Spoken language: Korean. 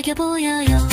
반짝여 보여요.